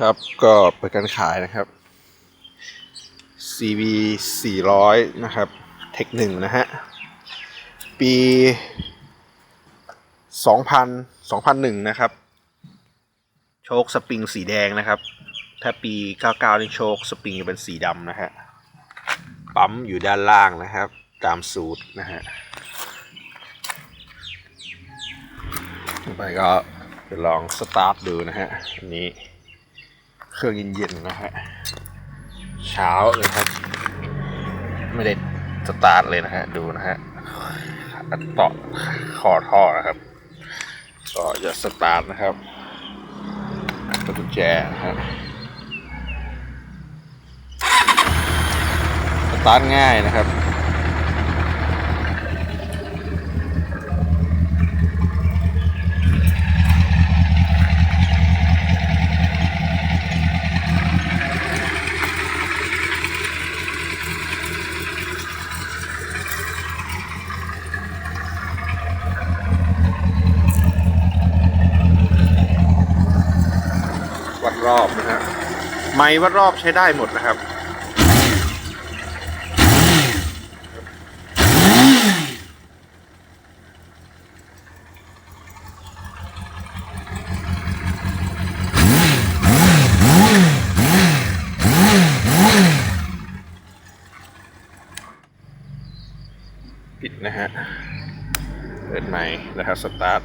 ครับก็เปิดการขายนะครับ CV 400 นะครับ เทคหนึ่งนะฮะ ปี 2000 2001 นะครับ โชคสปริงสีแดงนะครับ ถ้าปี 99 นี่โชคสปริงจะเป็นสีดำนะฮะ ปั๊มอยู่ด้านล่างนะครับ ตามสูตรนะฮะต่อไปก็จะลองสตาร์ทดูนะฮะอันนี้ รื่องเย็นๆนะฮะเช้าเลยครับ ไม่ได้สตาร์ทเลยนะฮะดูนะฮะอัดต่อคอท่อนะครับก็จะสตาร์ทนะครับกดกุญแจนะฮะสตาร์ทง่ายนะครับ รอบนะฮะไม้วัดรอบใช้ได้หมดนะครับ ปิดนะฮะ เปิดใหม่นะครับสตาร์ท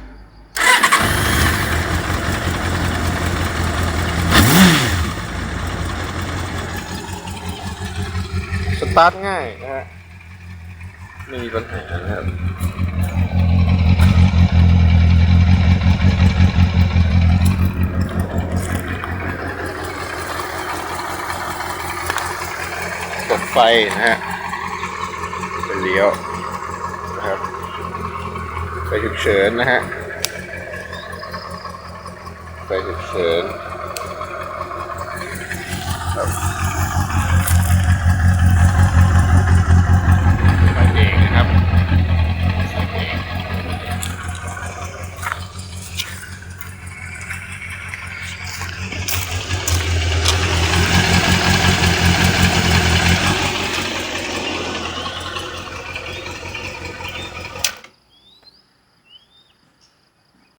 ส ตาร์ทง่ายนะฮะไม่มีปัญหานะครับกดไฟนะฮะเป็นเลี้ยวนะครับไฟฉุกเฉินนะฮะไฟฉุกเฉินครับ